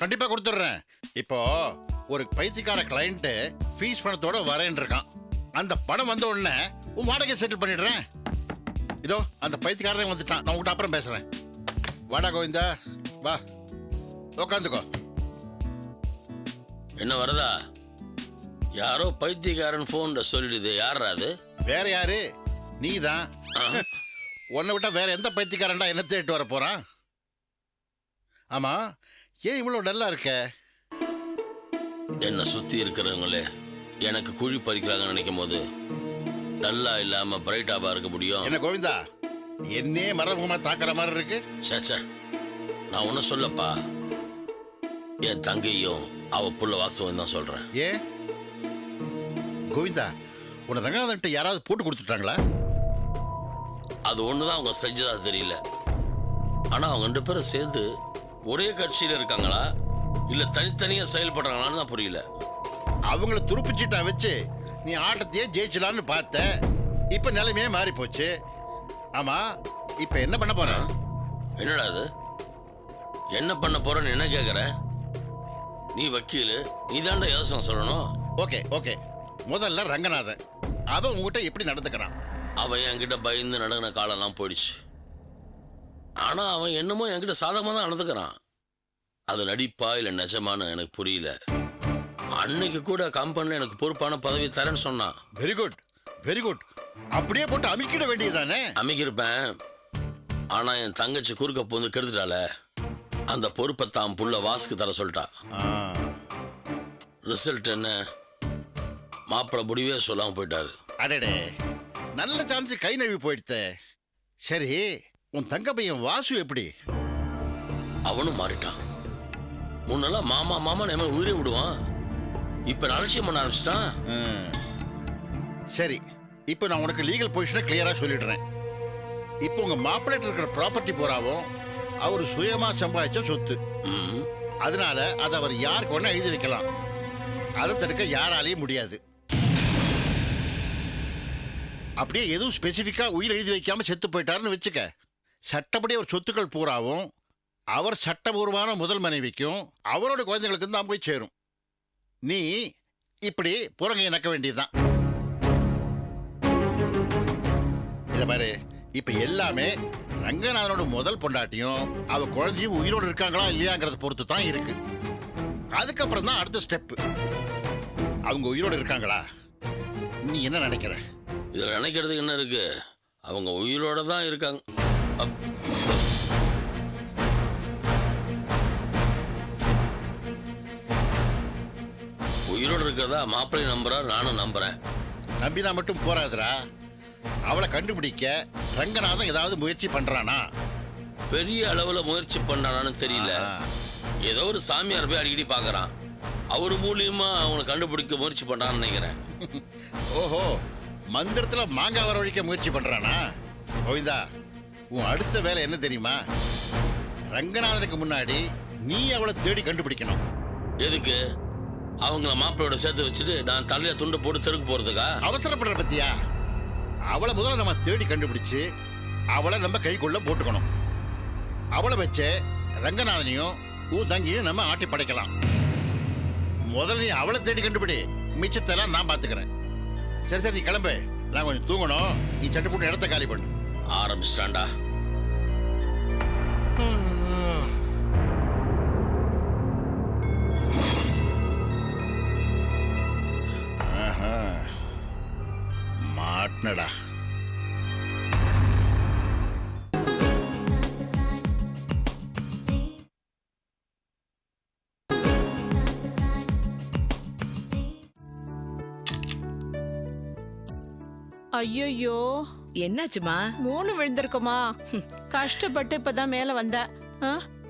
கண்டிப்பா கொடுத்துட்றேன். இப்போ ஒரு பைத்தியக்கார கிளைண்ட்டு ஃபீஸ் பணத்தோட வரேன் இருக்கான். அந்த பணம் வந்த உடனே உன் வாடகை செட்டில் பண்ணிடுறேன். இதோ அந்த பைத்தியக்காரன் வந்துட்டான். நான் அப்புறம் பேசுறேன். வாடா கோவிந்தா. வா. உட்காந்துக்கோ என்ன வரதா? யாரோ பைத்தியக்காரன் ஃபோன்ல சொல்லிடுது. யாரா அது? வேற யாரு? நீ தான் உன்னை விட்டா வேற எந்த பைத்தியக்காரன்டா என்ன தேடிட்டு வர போறான்? ஆமா ஏன் இவ்வளவு டல்லா இருக்க? என்னை சுத்தி இருக்கிறவங்களே எனக்கு குழி பறிக்கிறாங்கன்னு நினைக்கும் போது நல்லா இல்லாம பிரைட்டாவா இருக்க முடியும்? என்ன கோவிந்தா என்னே மரமுகமா தாக்குற மாதிரி இருக்கு? சேச்சா நான் ஒன்றும் சொல்லப்பா. என் தங்கையும் அவ புள்ள வாசவம் தான் சொல்றேன். ஏன் கோவிந்தா உன்னை ரங்கநாதன்ட்ட யாராவது போட்டு கொடுத்துட்டாங்களா? அது ஒண்ணுதான் அவங்க செஞ்சதா தெரியல. ஆனா அவங்க ரெண்டு பேரும் சேர்ந்து ஒரே கட்சியில இருக்காங்களா? இல்ல தனித்தனியா செயல்படுறாங்களான்னு தான் புரியல. அவங்கள துருப்பிச்சிட்டா வச்சு நீ ஆட்டத்தையே ஜெயிச்சலான்னு பார்த்த இப்ப நிலைமையே மாறி போச்சு ஆமா இப்ப என்ன பண்ண போற? என்னடா அது என்ன பண்ண போறேன்னு என்ன கேக்குற? நீ வக்கீல் நீ தாண்டா யோசனை சொல்லணும். Okay okay. முதல்ல ரங்கநாதன் அவன் உங்ககிட்ட எப்படி நடந்துக்கிறான்? அவன் என்கிட்ட பயந்து நடங்கின காலம்லாம் போயிடுச்சு. ஆனா அவன் என்னமோ என்கிட்ட சாதகமாக தான் நடந்துக்கிறான். அது நடிப்பா இல்லை நிஜமான்னு எனக்கு புரியல. அன்னைக்கு கூட கம்பெனியில் எனக்கு பொறுப்பான பதவி தரேன்னு சொன்னான். வெரி குட் வெரி குட் அப்படியே போட்டு அமிக்கிட வேண்டியதுதானே? அமைக்கிருப்பேன் ஆனா என் தங்கச்சி குறுக்க போந்து கெடுத்துட்டால அந்த பொறுப்பை தான் புள்ள வாசுக்கு தர சொல்லிட்டா. ரிசல்ட் என்ன? மாப்பிள்ளை முடிவே சொல்லாம போயிட்டாரு. அடடே நல்ல சான்ஸ் கை நழுவி போயிடுத்தே. சரி உன் தங்க பையன் வாசு எப்படி? அவனும் மாறிட்டான். முன்னெல்லாம் மாமா மாமா நம்ம உயிரே விடுவான். இப்ப அலட்சியம் பண்ண ஆரம்பிச்சிட்டான். சரி இப்போ நான் உனக்கு லீகல் பொசிஷனை கிளியரா சொல்லிடுறேன். இப்போ உங்க மாப்பிள்ளைட்டு இருக்கிற ப்ராப்பர்ட்டி பூராவும் அவர் சுயமா சம்பாதிச்ச சொத்து. அதனால அதை அவர் யாருக்கு வேணா எழுதி வைக்கலாம். அதை தடுக்க யாராலையும் முடியாது. அப்படியே எதுவும் ஸ்பெசிஃபிக்கா உயிர் எழுதி வைக்காம செத்து போயிட்டாருன்னு வச்சுக்க. சட்டப்படி அவர் சொத்துக்கள் பூராவும் அவர் சட்டபூர்வமான முதல் மனைவிக்கும் அவரோட குழந்தைகளுக்கும் தான் போய் சேரும். நீ இப்படி புறங்கையை நக்க வேண்டியதுதான். இதை பாரு இப்ப எல்லாமே ரங்கநாதனோட முதல் பொண்டாட்டியும் அவ குழந்தையும் உயிரோடு இருக்காங்களா இல்லையாங்கிறத பொறுத்து தான் இருக்கு. அதுக்கப்புறம் தான் அடுத்த ஸ்டெப் அவங்க உயிரோடு இருக்காங்களா? நீ என்ன நினைக்கிற? இதில் நினைக்கிறதுக்கு என்ன இருக்கு? அவங்க உயிரோட தான் இருக்காங்க. இருக்கிறதா மாப்பிள்ளை நம்புறார் நானும் நம்புறேன். நம்பினா மட்டும் போறாதுடா. அவளை கண்டுபிடிக்க ரங்கநாதன் ஏதாவது முயற்சி பண்றானா? பெரிய அளவுல முயற்சி பண்ணானான்னு தெரியல. ஏதோ ஒரு சாமியார் போய் அடிக்கடி பார்க்கறான். அவர் மூலியமா அவங்களை கண்டுபிடிக்க முயற்சி பண்றான்னு நினைக்கிறேன். ஓஹோ மந்திரத்துல மாங்காய் வரவழைக்க முயற்சி பண்றானா? கோவிந்தா உன் அடுத்த வேலை என்ன தெரியுமா? ரங்கநாதனுக்கு முன்னாடி நீ அவளை தேடி கண்டுபிடிக்கணும். எதுக்கு? அவங்கள மாப்பிள்ளையோட சேர்த்து வச்சுட்டு நான் தலையில துண்டை போட்டு தெருக்கு போறதுக்கா? அவசரப்படுற பத்தியா? அவளை முதல்ல நம்ம தேடி கண்டுபிடிச்சு அவளை நம்ம கைக்குள்ள போட்டுக்கணும். அவளை வச்சு ரங்கநாதனையும் உன் தங்கியும் நம்ம ஆட்டி படைக்கலாம். முதல்ல நீ அவளை தேடி கண்டுபிடி. மிச்சத்தெல்லாம் நான் பார்த்துக்கிறேன் சரி சரி நீ கிளம்பு. நான் கொஞ்சம் தூங்கணும். நீ சட்டு போட்டு இடத்த காலி பண்ணு. ஆரம்பிச்சிட்டான்டா. மாட்டினடா ஐயோ என்னாச்சுமா? மூணு விழுந்திருக்குமா. கஷ்டப்பட்டு இப்பதான் மேல வந்தேன்?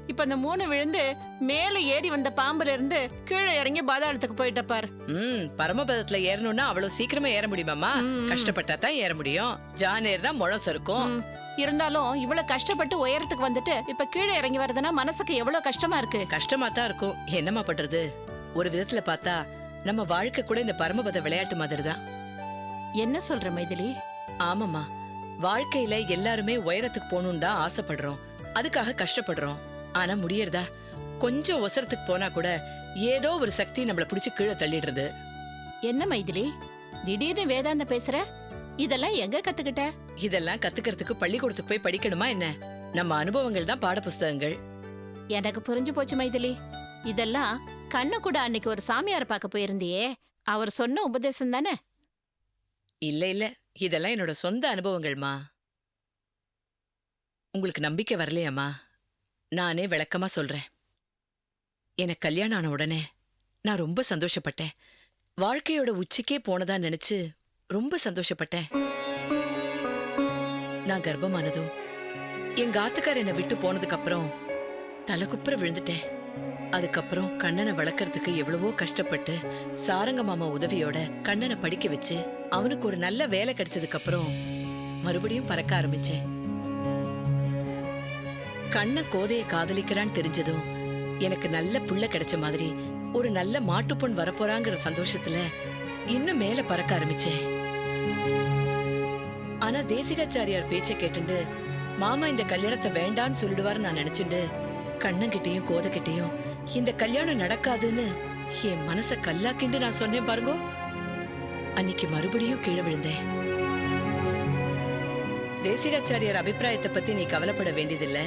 இப்ப அந்த மூணு விழுந்து மேல ஏறி வந்த பாம்புல இருந்து கீழே இறங்கி பாதாளத்துக்கு போயிட்ட பாரு. ம் பரமபதத்துல ஏறணும்னா அவ்வளவு சீக்கிரமா ஏற முடியுமாமா கஷ்டப்பட்டா தான் ஏற முடியும். ஜான் ஏறினா முழம் சறுக்கும் ம். இருந்தாலும் இவ்வளவு கஷ்டப்பட்டு உயரத்துக்கு வந்துட்டு இப்ப கீழே இறங்கி வருதுன்னா மனசுக்கு எவ்வளவு கஷ்டமா இருக்கு? கஷ்டமா தான் இருக்கும். என்னம்மா பண்றது? ஒரு விதத்துல பார்த்தா நம்ம வாழ்க்கை கூட இந்த பரமபத விளையாட்டு மாதிரி தான் என்ன சொல்ற மைதிலி? ஆமாம்மா. வாழ்க்கையில எல்லாருமே உயரத்துக்கு போகணும்னு தான் ஆசைப்படுறோம். அதுக்காக கஷ்டப்படுறோம். ஆனா முடியறதா? கொஞ்சம் ஒசரத்துக்கு போனா கூட ஏதோ ஒரு சக்தி நம்மள புடிச்சு கீழே தள்ளிடுறது. என்ன மைதிலி? திடீர்னு வேதாந்த பேசுற? இதெல்லாம் எங்க கத்துக்கிட்ட? இதெல்லாம் கத்துக்கிறதுக்கு பள்ளிக்கூடத்துக்கு போய் படிக்கணுமா என்ன? நம்ம அனுபவங்கள் தான் பாட புஸ்தகங்கள் எனக்கு புரிஞ்சு போச்சு மைதிலி. இதெல்லாம் கண்ணு கூட அன்னைக்கு ஒரு சாமியார் பார்க்க போயிருந்தியே. அவர் சொன்ன உபதேசம் தானே? இல்ல இல்ல. இதெல்லாம் என்னோட சொந்த அனுபவங்கள்மா. உங்களுக்கு நம்பிக்கை வரலையாம்மா? நானே விளக்கமா சொல்றேன். எனக்கு கல்யாணம் ஆன உடனே நான் ரொம்ப சந்தோஷப்பட்டேன். வாழ்க்கையோட உச்சிக்கே போனதா நினைச்சு ரொம்ப சந்தோஷப்பட்டேன். நான் கர்ப்பமானதும் எங்க ஆத்துக்கார் என்னை விட்டு போனதுக்கு அப்புறம் தலைக்குப்புற விழுந்துட்டேன். அதுக்கப்புறம் கண்ணனை வளர்க்கறதுக்கு எவ்வளவோ கஷ்டப்பட்டு சாரங்க மாமா உதவியோட கண்ணனை படிக்க வச்சு அவனுக்கு ஒரு நல்ல வேலை கிடைச்சதுக்கு அப்புறம் மறுபடியும் பறக்க ஆரம்பிச்சேன். கண்ண கோதைய காதலிக்கிறான்னு தெரிஞ்சதும் எனக்கு நல்ல புள்ள கிடைச்ச மாதிரி ஒரு நல்ல மாட்டுப்பொன் வரப்போறாங்கிற சந்தோஷத்துல இன்னும் மேல பறக்க ஆரம்பிச்சேன். ஆனா தேசிகாச்சாரியார் பேச்சை கேட்டுண்டு மாமா இந்த கல்யாணத்தை வேண்டான்னு சொல்லிடுவாருன்னு நான் நினைச்சுண்டு கண்ணங்கிட்டையும் கோதைகிட்டையும் இந்த கல்யாணம் நடக்காதுன்னு என் மனச கல்லாக்கிண்டு நான் சொன்னேன் பாருங்க. அன்னைக்கு மறுபடியும் கீழே விழுந்தேன். தேசிகாச்சாரியார் அபிப்பிராயத்தை பத்தி நீ கவலைப்பட வேண்டியதில்ல.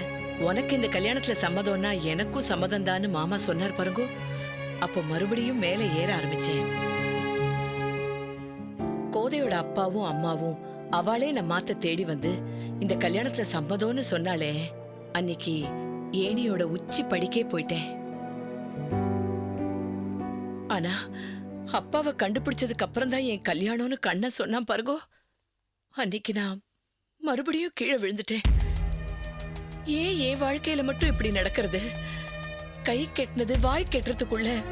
உனக்கு இந்த கல்யாணத்துல சம்மதம்னா எனக்கும் சம்மதம் தான்னு மாமா சொன்னார் பாருங்க. அப்போ மறுபடியும் மேல ஏற ஆரம்பிச்சேன். கோதையோட அப்பாவும் அம்மாவும் அவளே நம்ம மாத்த தேடி வந்து இந்த கல்யாணத்துல சம்மதம்னு சொன்னாலே அன்னைக்கு ஏணியோட உச்சி படிக்கே போயிட்டேன். ஆனா அப்பாவை கண்டுபிடிச்சதுக்கு அப்புறம் தான் என் கல்யாணம்னு கண்ணன் சொன்னான் பாருங்கோ. அன்னைக்கு நான் மறுபடியும் கீழே விழுந்துட்டேன். ஏன் என் வாழ்க்கையில மட்டும் இப்படி நடக்கிறது? கை கெட்டினது வாய் கெட்டுறதுக்குள்ள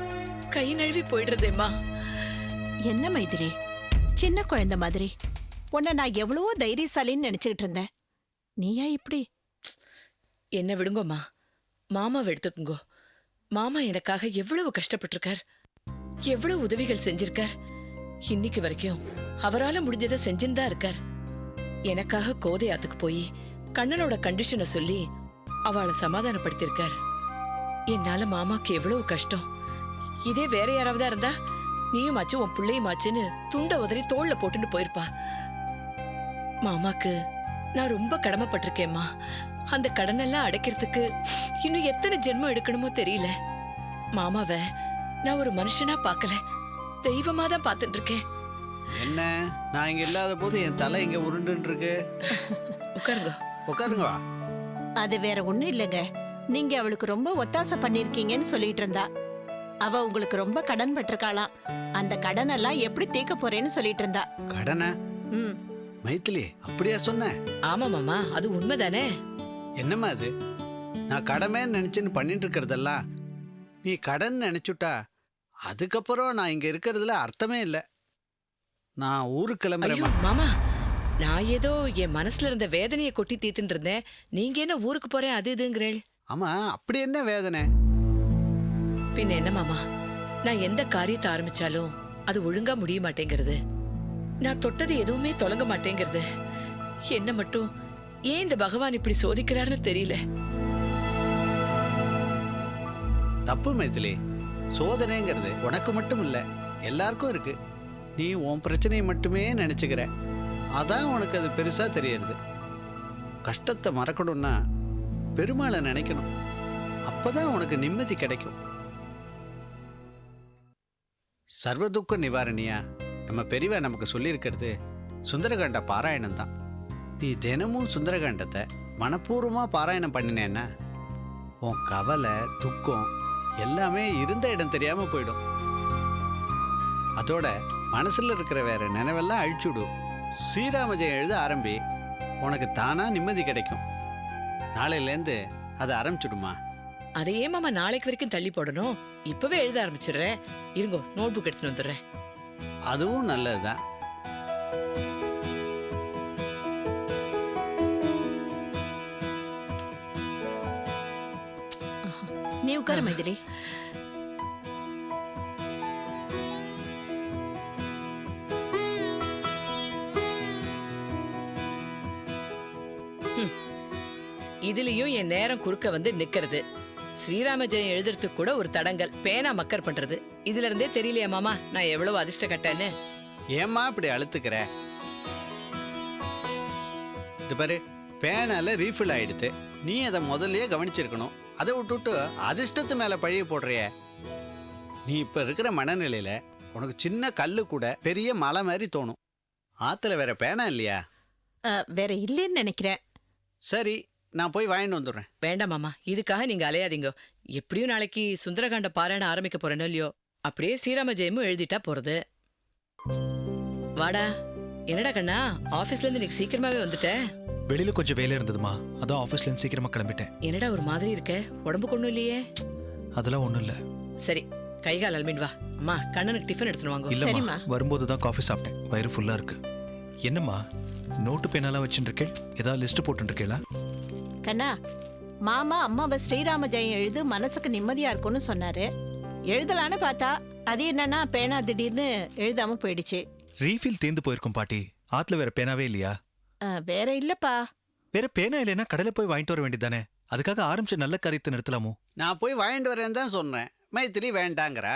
கை நழுவி போயிடுறதேம்மா. என்ன மைதிலி? சின்ன குழந்தை மாதிரி. உன்னை நான் எவ்வளவோ தைரியசாலின்னு நினைச்சுக்கிட்டு இருந்தேன். நீயா இப்படி? என்ன விடுங்கோம்மா. மாமாவை எடுத்துக்குங்கோ. மாமா எனக்காக எவ்வளவு கஷ்டப்பட்டிருக்கார். எவ்வளவு உதவிகள் செஞ்சிருக்கார். இன்னைக்கு வரைக்கும் அவரால முடிஞ்சதை செஞ்சுன்னு தான் இருக்கார். எனக்காக கோதையாத்துக்கு போய் கண்ணனோட கண்டிஷனை சொல்லி அவளை சமாதானப்படுத்தியிருக்கார். என்னால மாமாக்கு எவ்வளவு கஷ்டம். இதே வேற யாராவதா இருந்தா நீயும் ஆச்சு உன் பிள்ளையும் ஆச்சுன்னு துண்டை உதறி தோல்ல போட்டுட்டு போயிருப்பா. மாமாக்கு நான் ரொம்ப கடமைப்பட்டிருக்கேம்மா. அந்த கடனெல்லாம் அடைக்கிறதுக்கு இன்னும் எத்தனை ஜென்மம் எடுக்கணுமோ தெரியல. மாமாவை நான் ஒரு மனுஷனா பார்க்கல. தெய்வமா தான் பார்த்துட்டு இருக்கேன் என்ன? நான் இங்க இல்லாத போது என் தலை இங்க உருண்டுன்னு இருக்கு உட்காருங்க. உட்காருங்க வா அது வேற ஒண்ணும் இல்லைங்க. நீங்க அவளுக்கு ரொம்ப ஒத்தாசை பண்ணிருக்கீங்கன்னு சொல்லிட்டு இருந்தா. அவ உங்களுக்கு ரொம்ப கடன் பட்டிருக்காளாம் அந்த கடன் எல்லாம் எப்படி தீர்க்க போறேன்னு சொல்லிட்டு இருந்தா. கடனை? ம். மைத்திலி அப்படியா சொன்ன? ஆமா மாமா. அது உண்மைதானே? என்னம்மா அது? நான் கடமைன்னு நினைச்சுன்னு பண்ணிட்டு இருக்கிறதெல்லாம் நீ கடன் நினைச்சுட்டா அதுக்கப்புறம் நான் இங்க இருக்கிறதுல அர்த்தமே இல்லை. நான் ஊருக்கு ஐயோ கிளம்புறேம்மா மாமா. நான் ஏதோ என் மனசுல இருந்த வேதனையை கொட்டி தீத்துட்டு இருந்தேன். நீங்க என்ன ஊருக்கு போறேன் அது இதுங்கிறேள். ஆமா அப்படி என்ன வேதனை? பின்ன என்ன மாமா? நான் எந்த காரியத்தை ஆரம்பிச்சாலும் அது ஒழுங்கா முடிய மாட்டேங்கிறது. நான் தொட்டது எதுவுமே தொலங்க மாட்டேங்கிறது. என்ன மட்டும் ஏன் இந்த பகவான் இப்படி சோதிக்கிறாருன்னு தெரியல. தப்பு மைத்திலி சோதனைங்கிறது உனக்கு மட்டும் இல்லை எல்லாருக்கும் இருக்கு. நீ உன் பிரச்சனையை மட்டுமே நினச்சிக்கிற. அதான் உனக்கு அது பெருசாக தெரியறது கஷ்டத்தை மறக்கணும்னா பெருமாளை நினைக்கணும். அப்போதான் உனக்கு நிம்மதி கிடைக்கும். சர்வதுக்க நிவாரணியா? நம்ம பெரியவா நமக்கு சொல்லியிருக்கிறது சுந்தரகாண்ட பாராயணம் தான். நீ தினமும் சுந்தரகாண்டத்தை மனப்பூர்வமாக பாராயணம் பண்ணினேன்னா உன் கவலை துக்கம் எல்லாமே இருந்த இடம் தெரியாம போயிடும். அதோட மனசுல இருக்கிற வேற நினைவெல்லாம் அழிச்சுடும். ஸ்ரீராமஜெயம் எழுத ஆரம்பி உனக்கு தானா நிம்மதி கிடைக்கும். நாளையிலேருந்து அதை ஆரம்பிச்சுடுமா? அதையே மாமா நாளைக்கு வரைக்கும் தள்ளி போடணும். இப்பவே எழுத ஆரம்பிச்சிடுறேன். இருங்கோ நோட் புக் எடுத்துட்டு வந்துடுறேன். அதுவும் நல்லதுதான். நீ உட்காரு மைதிலி. இதுலயும் என் நேரம் குறுக்க வந்து நிக்கிறது. ஸ்ரீராம ஜெயம் எழுதுறதுக்கு கூட ஒரு தடங்கல் பேனா மக்கர் பண்றது. இதுல இருந்தே தெரியலையா மாமா நான் எவ்வளவு அதிர்ஷ்ட கட்டேன்னு. ஏம்மா இப்படி அழுத்துக்கிற? இது பாரு பேனால ரீஃபில் ஆயிடுத்து நீ அதை முதல்லயே கவனிச்சிருக்கணும். அதை விட்டுட்டு அதிர்ஷ்டத்து மேல பழிய போடுறிய. நீ இப்ப இருக்கிற மனநிலையில உனக்கு சின்ன கல்லு கூட பெரிய மலை மாதிரி தோணும். ஆத்துல வேற பேனா இல்லையா? வேற இல்லைன்னு நினைக்கிறேன். சரி நான் போய் வாங்கிட்டு வந்துடுறேன். வேண்டாம் மாமா இதுக்காக நீங்க அலையாதீங்க. எப்படியும் நாளைக்கு சுந்தரகாண்ட பாராயணம் ஆரம்பிக்க போறேனோ இல்லையோ? அப்படியே ஸ்ரீராம ஜெயமும் எழுதிட்டா போறது. வாடா என்னடா கண்ணா ஆபீஸ்ல இருந்து இன்னைக்கு சீக்கிரமாவே வந்துட்ட? வெளியில கொஞ்சம் வேலை இருந்ததுமா அதான் ஆஃபீஸ்ல இருந்து சீக்கிரமா கிளம்பிட்டேன். என்னடா ஒரு மாதிரி இருக்க? உடம்பு கொண்ணும் இல்லையே? அதெல்லாம் ஒண்ணும் இல்ல. சரி கை கால் அல்மின் வா. அம்மா கண்ணனுக்கு டிஃபன் எடுத்துன்னு வாங்க. இல்லம்மா. வரும்போது தான் காஃபி சாப்பிட்டேன். வயிறு ஃபுல்லா இருக்கு. என்னம்மா நோட்டு பேனாலாம் வச்சுட்டு இருக்கேன் ஏதாவது லிஸ்ட் போட்டு இருக்கேளா? கண்ணா மாமா அம்மாவை ஸ்ரீராம ஜெயம் எழுது மனசுக்கு நிம்மதியா இருக்கும்னு சொன்னாரு. எழுதலான்னு பார்த்தா அது என்னன்னா பேனா திடீர்னு எழுதாம போயிடுச்சு. ரீஃபில் தேர்ந்து போயிருக்கும் பாட்டி. ஆத்துல வேற பேனாவே இல்லையா? அஹ், வேற இல்லப்பா. வேற பேனா இல்லைன்னா கடையில போய் வாங்கிட்டு வர வேண்டியதானே அதுக்காக ஆரம்பிச்ச நல்ல காரியத்தை நிறுத்தலாமோ? நான் போய் வாங்கிட்டு வரேன்னு தான் சொன்னேன். மைத்திரி வேண்டாங்கிறா.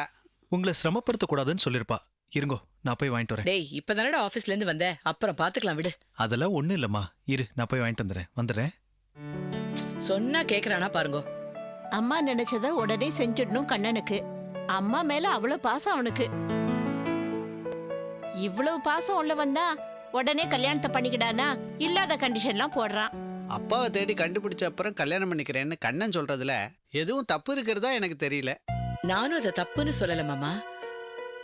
உங்களை சிரமப்படுத்த கூடாதுன்னு சொல்லிருப்பா. இருங்கோ நான் போய் வாங்கிட்டு வரேன். டேய் இப்பதானடா ஆபீஸ்ல இருந்து வந்த. அப்புறம் பாத்துக்கலாம் விடு. அதெல்லாம் ஒண்ணும் இல்லம்மா. இரு நான் போய் வாங்கிட்டு வந்துடுறேன். வந்துடுறேன். சொன்னா கேக்குறானா பாருங்க. அம்மா நினைச்சத உடனே செஞ்சிடணும் கண்ணனுக்கு. அம்மா மேல அவ்வளவு பாசம் அவனுக்கு. இவ்வளவு பாசம் உள்ள வந்தா உடனே கல்யாணத்தை பண்ணிக்கிடானா? இல்லாத கண்டிஷன்லாம் போடுறான். அப்பாவை தேடி கண்டுபிடிச்ச அப்புறம் கல்யாணம் பண்ணிக்கிறேன்னு கண்ணன் சொல்றதுல எதுவும் தப்பு இருக்கிறதா எனக்கு தெரியல. நானும் அதை தப்புன்னு சொல்லல மாமா.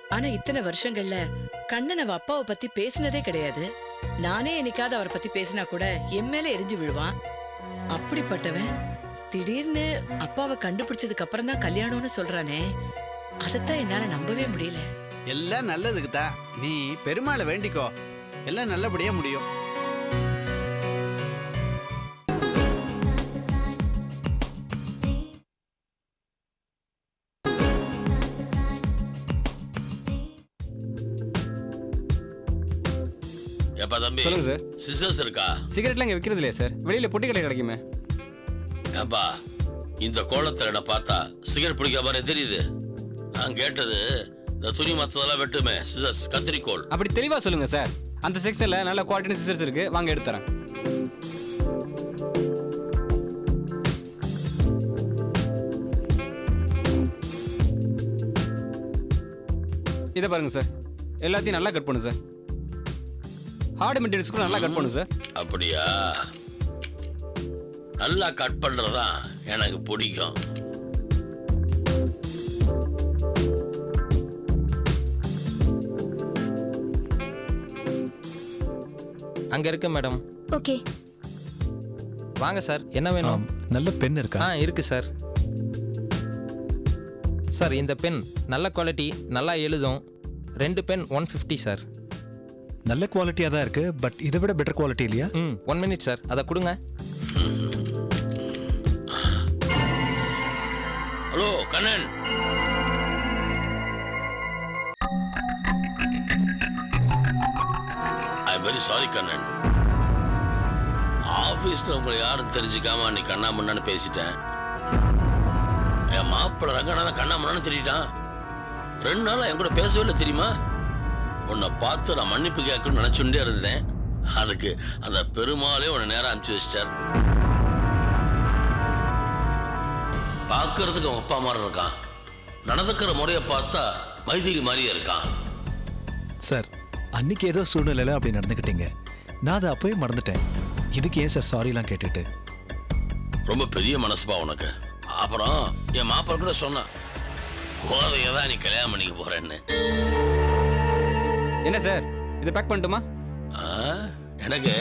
ஆனா இத்தனை வருஷங்கள்ல கண்ணன் அவ அப்பாவை பத்தி பேசினதே கிடையாது. நானே என்னைக்காவது அவரை பத்தி பேசினா கூட என் மேல எரிஞ்சு விழுவான். அப்படிப்பட்டவன் திடீர்னு அப்பாவை கண்டுபிடிச்சதுக்கு அப்புறம் தான் கல்யாணம்னு சொல்றானே. அதைத்தான் என்னால நம்பவே முடியல. எல்லாம் நல்லதுக்கு தான் நீ பெருமாளை வேண்டிக்கோ. எல்லாம் நல்லபடியா முடியும். சொல்லுங்க சார். சிசர்ஸ் இருக்கா? சிகரெட்லாம் இங்கே விற்கிறது இல்லையா சார்? வெளியில் பொட்டி கடை கிடைக்குமே. ஏப்பா இந்த கோலத்துல என்ன பார்த்தா சிகரெட் பிடிக்க மாதிரி தெரியுது. நான் கேட்டது இந்த துணி மத்ததெல்லாம் வெட்டுமே சிசர்ஸ் கத்திரிக்கோல் அப்படி தெளிவாக சொல்லுங்க சார். அந்த செக்ஷனில் நல்ல குவாலிட்டி சிசர்ஸ் இருக்கு. வாங்க எடுத்து தரேன். இதை பாருங்க சார். எல்லாத்தையும் நல்லா கட் பண்ணு சார். ஹார்டு மெட்டீரியல்ஸ்க்கும் நல்லா கட் பண்ணு சார் அப்படியா? நல்லா கட் பண்றதுதான் எனக்கு பிடிக்கும். அங்க இருக்கு மேடம் ஓகே. வாங்க சார் என்ன வேணும்? நல்ல பென் இருக்கா? ஆ இருக்கு சார் சார் இந்த பென் நல்ல குவாலிட்டி நல்லா எழுதும். ரெண்டு பென் ஒன் ஃபிஃப்டி சார் நல்ல குவாலிட்டியா தான் இருக்கு பட் இதை விட பெட்டர் குவாலிட்டி இல்லையா? ம் ஒன் மினிட் சார் அதை கொடுங்க. Hello Kannan. I very sorry Kannan. ஆபீஸ்ல உங்களை யாரும் தெரிஞ்சுக்காம நீ கண்ணா மண்ணான்னு பேசிட்டேன். என் மாப்பிள்ள ரங்கநாதன் கண்ணா மண்ணான்னு திட்டான் ரெண்டு நாளா என் கூட பேசவே இல்லை தெரியுமா? உன்னை பார்த்து நான் மன்னிப்பு கேட்கணும்னு நினைச்சுட்டே இருந்தேன். அதுக்கு அந்த பெருமாளே உன்னை நேரம் அனுப்பிச்சு வச்சிட்டார். பார்க்கறதுக்கு அவன் அப்பா மாதிரி இருக்கான். நடந்துக்கிற முறையை பார்த்தா மைதிரி மாதிரியே இருக்கான். சார் அன்னைக்கு ஏதோ சூழ்நிலையில அப்படி நடந்துக்கிட்டீங்க. நான் அதை அப்பவே மறந்துட்டேன். இதுக்கு ஏன் சார் சாரிலாம் கேட்டுட்டு? ரொம்ப பெரிய மனசுப்பா உனக்கு. அப்புறம் என் மாப்பிள்ள கூட சொன்னான் கோதையை தான் நீ கல்யாணம் பண்ணிக்க போறேன்னு. என்ன சார்? இதை பேக் பண்ணட்டுமா? எனக்கு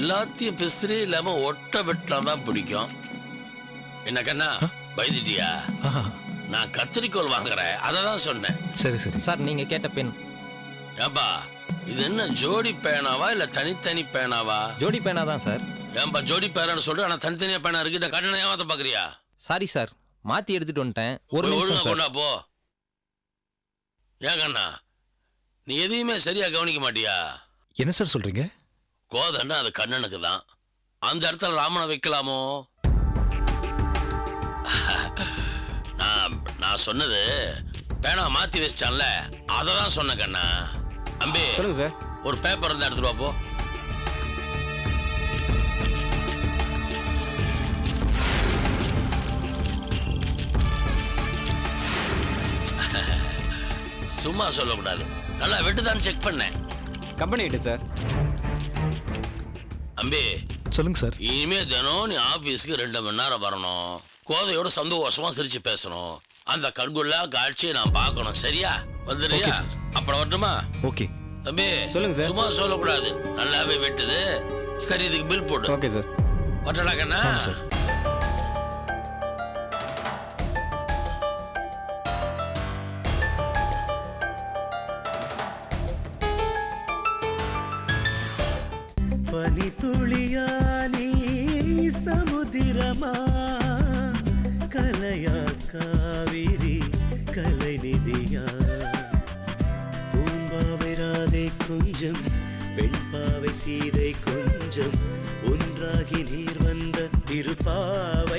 எல்லாத்தையும் பிசிறி இல்லாம ஒட்ட வெட்டினா தான் பிடிக்கும். என்ன கண்ணா பயந்துட்டியா? நான் கத்திரிக்கோல் வாங்குறேன். அதை தான் சொன்னேன். சரி சரி. சார் நீங்க கேட்ட பென். ஏன்பா இது என்ன ஜோடி பேனாவா இல்ல தனித்தனி பேனாவா? ஜோடி பேனா தான் சார். ஏன்பா ஜோடி பேனான்னு சொல்லிட்டு ஆனா தனித்தனியா பேனா இருக்கு இந்த கண்ணனை ஏமாத்த பாக்குறியா? சாரி சார் மாத்தி எடுத்துட்டு வந்துட்டேன். ஒரு நிமிஷம் ஒழுங்கா கொண்டா போ. ஏன் கண்ணா? நீ எதையுமே சரியா கவனிக்க மாட்டியா? என்ன சார் சொல்றீங்க? கோதன்னா அது கண்ணனுக்கு தான். அந்த இடத்துல ராமனை வைக்கலாமோ? நான் நான் சொன்னது பேனா மாத்தி வச்சிட்டான்ல அதை தான் சொன்னேன் கண்ணா. அம்பி சொல்லுங்க சார். ஒரு பேப்பர் இருந்தா எடுத்துட்டு வா போ. சும்மா சொல்லக்கூடாது. நல்லா வெட்டுதான் செக் பண்ணேன். கம்பெனி ஐட்டு சார் அம்பி சொல்லுங்க சார் இனிமே தினம் நீ ஆபீஸ்க்கு ரெண்டு மணி நேரம் வரணும். கோதையோட சந்தோஷமா சிரிச்சு பேசணும். அந்த கண்குள்ள காட்சியை நான் பார்க்கணும். சரியா? வந்துடுறியா. அப்புறம் வரட்டுமா? ஓகே தம்பி சொல்லுங்க சார். சும்மா சொல்லக்கூடாது. நல்லாவே வெட்டுது. சரி இதுக்கு பில் போடு. ஓகே சார் வட்டடா கண்ணா? ஆமாம் சார் பனித்துளியா நீ சமுதிரமா? கலையா காவிரி கலைநிதியா? பூம்பாவை ராதை கொஞ்சம் பெண்பாவை சீதை கொஞ்சம் ஒன்றாகி நீர் வந்த திருப்பாவை